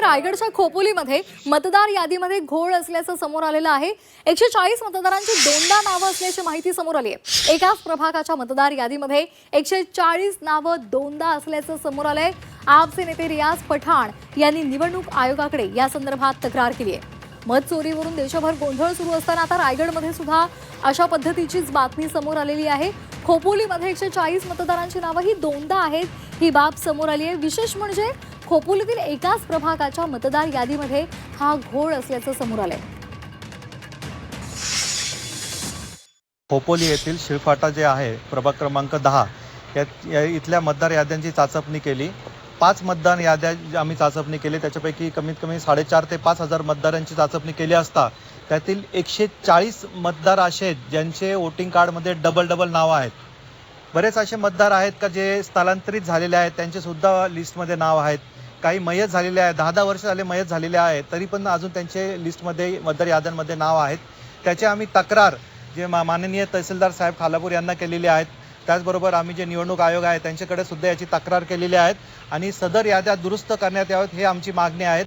रायगडच्या खोपोलीमध्ये मतदार यादीमध्ये घोळ असल्याचं समोर आलेलं आहे. एकशे चाळीस मतदारांची दोनदा नावं असल्याची माहिती समोर आली आहे. एकाच प्रभागाच्या मतदार यादीमध्ये एकशे चाळीस नावं दोनदा असल्याचं समोर आलंय. आपचे नेते रियाज पठाण यांनी निवडणूक आयोगाकडे या संदर्भात तक्रार केली आहे. मत चोरीवरून देशभर गोंधळ सुरू असताना आता रायगडमध्ये सुद्धा अशा पद्धतीचीच बातमी समोर आलेली आहे. खोपोलीमध्ये एकशे चाळीस मतदारांची नावं ही दोनदा आहेत ही बाब समोर आली आहे. विशेष म्हणजे खोपोलीतील एकाच प्रभागाच्या मतदार यादीमध्ये हा घोळ असल्याचं समोर आलंय. खोपोली येथील शिळफाटा जे आहे प्रभाग क्रमांक दहा या इथल्या मतदार याद्यांची चाचपणी केली. पाच मतदान याद्या आम्ही चाचपणी केली त्याच्यापैकी कमीत कमी साडेचार ते पाच हजार मतदारांची चाचपणी केली असता त्यातील एकशे चाळीस मतदार असे आहेत ज्यांचे वोटिंग कार्डमध्ये डबल डबल नावं आहेत. बरेच असे मतदार आहेत का जे स्थलांतरित झालेले आहेत? त्यांचे सुद्धा लिस्टमध्ये नाव आहेत. काही मयत झालेले आहेत. दहा दहा वर्ष झाले मयत झालेले आहेत. तरी पण अजून त्यांचे लिस्टमध्ये मतदार याद्यांमध्ये नाव आहेत. त्याची आम्ही तक्रार जे मा माननीय तहसीलदार साहेब खालापूर यांना केलेली आहेत. त्याचबरोबर आम्ही जे निवडणूक आयोग आहे त्यांच्याकडे सुद्धा याची तक्रार केलेली आहेत. आणि सदर याद्या दुरुस्त करण्यात याव्यात हे आमची मागणी आहे.